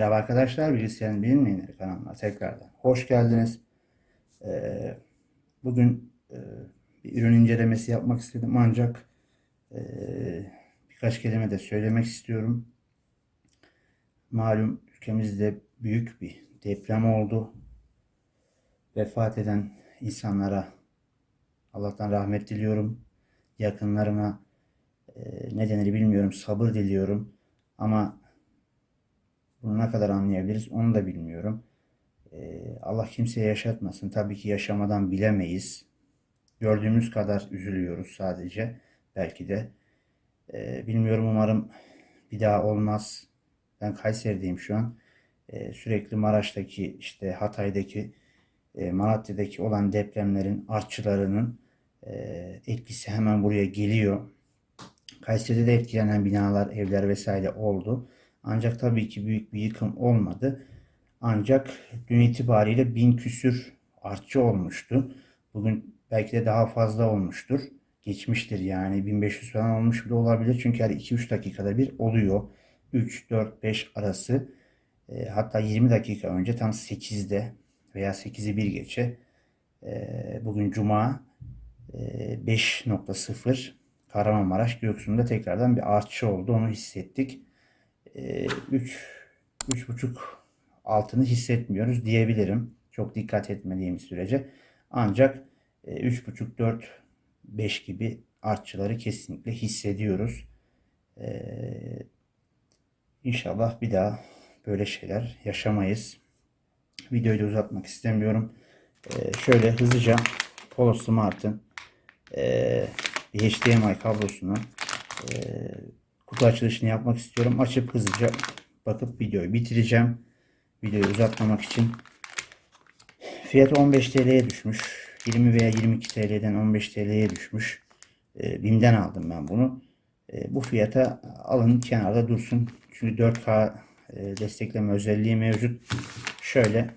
Merhaba arkadaşlar, Bilgisayarın Bilinmeyenleri kanalına tekrardan hoş geldiniz. Ee, bugün e, bir ürün incelemesi yapmak istedim ancak e, birkaç kelime de söylemek istiyorum. Malum ülkemizde büyük bir deprem oldu. Vefat eden insanlara Allah'tan rahmet diliyorum. Yakınlarına e, ne denir bilmiyorum, sabır diliyorum. Ama bunu ne kadar anlayabiliriz onu da bilmiyorum. Ee, Allah kimseye yaşatmasın. Tabii ki yaşamadan bilemeyiz. Gördüğümüz kadar üzülüyoruz sadece. Belki de. Ee, bilmiyorum umarım bir daha olmaz. Ben Kayseri'deyim şu an. Ee, sürekli Maraş'taki işte Hatay'daki e, Malatya'daki olan depremlerin artçılarının e, etkisi hemen buraya geliyor. Kayseri'de de etkilenen binalar, evler vesaire oldu. Ancak tabii ki büyük bir yıkım olmadı. Ancak dün itibariyle bin küsür artçı olmuştu. Bugün belki de daha fazla olmuştur. Geçmiştir yani 1500 falan olmuş bile olabilir. Çünkü her 2-3 dakikada bir oluyor. 3, 4, 5 arası. E, hatta 20 dakika önce tam 8'de veya 8'i 1 geçe e, bugün Cuma e, 5.0 Kahramanmaraş Göksu'nda tekrardan bir artçı oldu. Onu hissettik. 3 3,5 altını hissetmiyoruz diyebilirim. Çok dikkat etmediğimiz sürece. Ancak 3,5 4 5 gibi artçıları kesinlikle hissediyoruz. Ee, inşallah bir daha böyle şeyler yaşamayız. Videoyu da uzatmak istemiyorum. Ee, şöyle hızlıca Polo Smart'ın e, HDMI kablosunu e, kutu açılışını yapmak istiyorum. Açıp hızlıca bakıp videoyu bitireceğim. Videoyu uzatmamak için. Fiyatı 15 TL'ye düşmüş. 20 veya 22 TL'den 15 TL'ye düşmüş. E, BİM'den aldım ben bunu. E, bu fiyata alın kenarda dursun. Çünkü 4K e, destekleme özelliği mevcut. Şöyle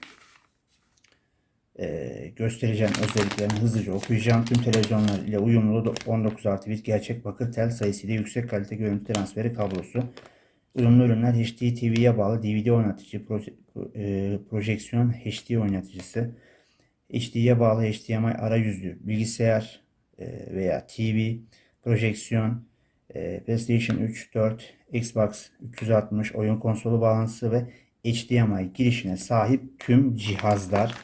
göstereceğim özelliklerini hızlıca okuyacağım. Tüm televizyonlar ile uyumlu 19 artı bit gerçek bakır tel sayısıyla yüksek kalite görüntü transferi kablosu. Uyumlu ürünler HD TV'ye bağlı DVD oynatıcı, proje, e, projeksiyon HD oynatıcısı, HD'ye bağlı HDMI arayüzlü bilgisayar e, veya TV, projeksiyon, e, PlayStation 3, 4, Xbox 360 oyun konsolu bağlantısı ve HDMI girişine sahip tüm cihazlar.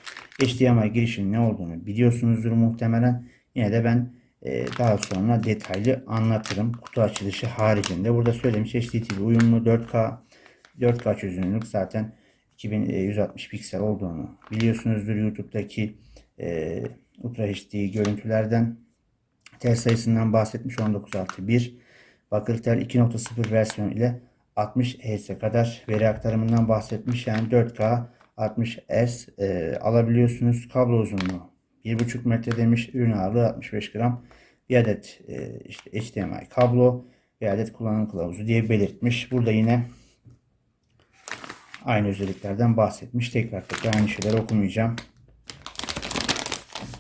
HDMI girişinin ne olduğunu biliyorsunuzdur muhtemelen. Yine de ben e, daha sonra detaylı anlatırım. Kutu açılışı haricinde. Burada söylemiş HDTV uyumlu 4K 4K çözünürlük zaten 2160 piksel olduğunu biliyorsunuzdur. YouTube'daki e, Ultra HD görüntülerden tel sayısından bahsetmiş 19 artı 1 bakır tel 2.0 versiyon ile 60 Hz'e kadar veri aktarımından bahsetmiş. Yani 4K 60 Hz e, alabiliyorsunuz. Kablo uzunluğu 1.5 metre demiş. Ürün ağırlığı 65 gram. Bir adet e, işte HDMI kablo, bir adet kullanım kılavuzu diye belirtmiş. Burada yine aynı özelliklerden bahsetmiş. Tekrar tekrar aynı şeyleri okumayacağım.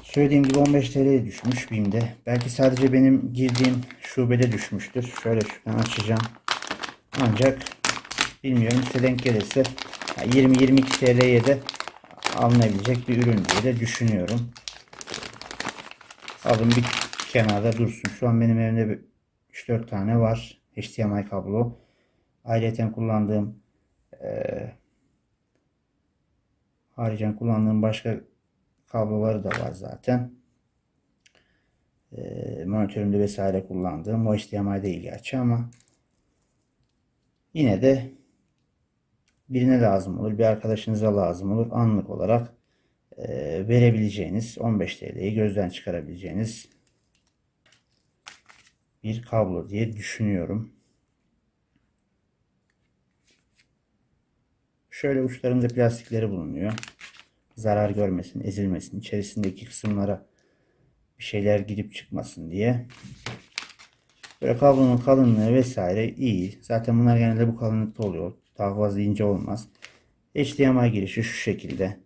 Söylediğim gibi 15 TL'ye düşmüş BİM'de. Belki sadece benim girdiğim şubede düşmüştür. Şöyle şuradan açacağım. Ancak bilmiyorum size denk gelirse 20-22 TL'ye de alınabilecek bir ürün diye de düşünüyorum. Alın bir kenarda dursun. Şu an benim evimde 3-4 tane var. HDMI kablo. Ayrıca kullandığım e, haricen kullandığım başka kabloları da var zaten. E, monitörümde vesaire kullandığım o HDMI değil gerçi ama yine de birine lazım olur, bir arkadaşınıza lazım olur. Anlık olarak e, verebileceğiniz 15 TL'yi gözden çıkarabileceğiniz bir kablo diye düşünüyorum. Şöyle uçlarında plastikleri bulunuyor. Zarar görmesin, ezilmesin, içerisindeki kısımlara bir şeyler gidip çıkmasın diye. Böyle kablonun kalınlığı vesaire iyi. Zaten bunlar genelde bu kalınlıkta oluyor. Daha fazla ince olmaz. HDMI girişi şu şekilde.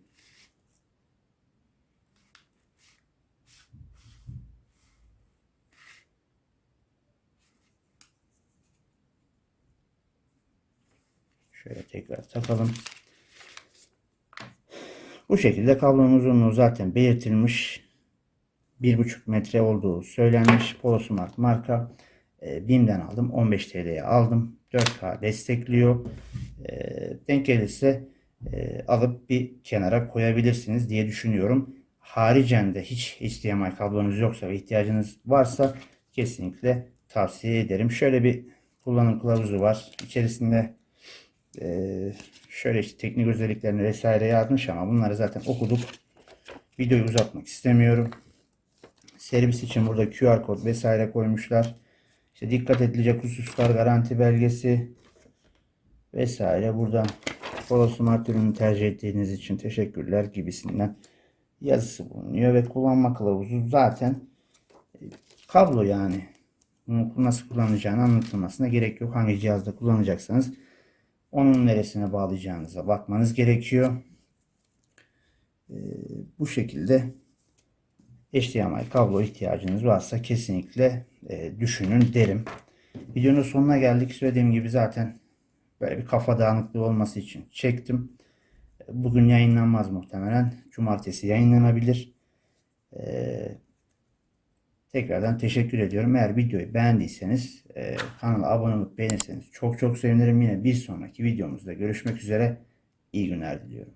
Şöyle tekrar takalım. Bu şekilde kablonun uzunluğu zaten belirtilmiş. 1,5 metre olduğu söylenmiş. Polosmart marka. E, BİM'den aldım. 15 TL'ye aldım. 4K destekliyor. E, denk gelirse e, alıp bir kenara koyabilirsiniz diye düşünüyorum. Haricen de hiç HDMI kablonuz yoksa ve ihtiyacınız varsa kesinlikle tavsiye ederim. Şöyle bir kullanım kılavuzu var. İçerisinde e, şöyle işte teknik özelliklerini vesaire yazmış ama bunları zaten okuduk. Videoyu uzatmak istemiyorum. Servis için burada QR kod vesaire koymuşlar. İşte dikkat edilecek hususlar, garanti belgesi vesaire. Burada Polo Smart ürünü tercih ettiğiniz için teşekkürler gibisinden yazısı bulunuyor ve kullanma kılavuzu zaten e, kablo yani. Bunu nasıl kullanacağını anlatılmasına gerek yok. Hangi cihazda kullanacaksanız onun neresine bağlayacağınıza bakmanız gerekiyor. Ee, bu şekilde HDMI kablo ihtiyacınız varsa kesinlikle e, düşünün derim. Videonun sonuna geldik. Söylediğim gibi zaten böyle bir kafa dağınıklığı olması için çektim. Bugün yayınlanmaz muhtemelen. Cumartesi yayınlanabilir. Ee, tekrardan teşekkür ediyorum. Eğer videoyu beğendiyseniz e, kanala abone olup beğenirseniz çok çok sevinirim. Yine bir sonraki videomuzda görüşmek üzere. İyi günler diliyorum.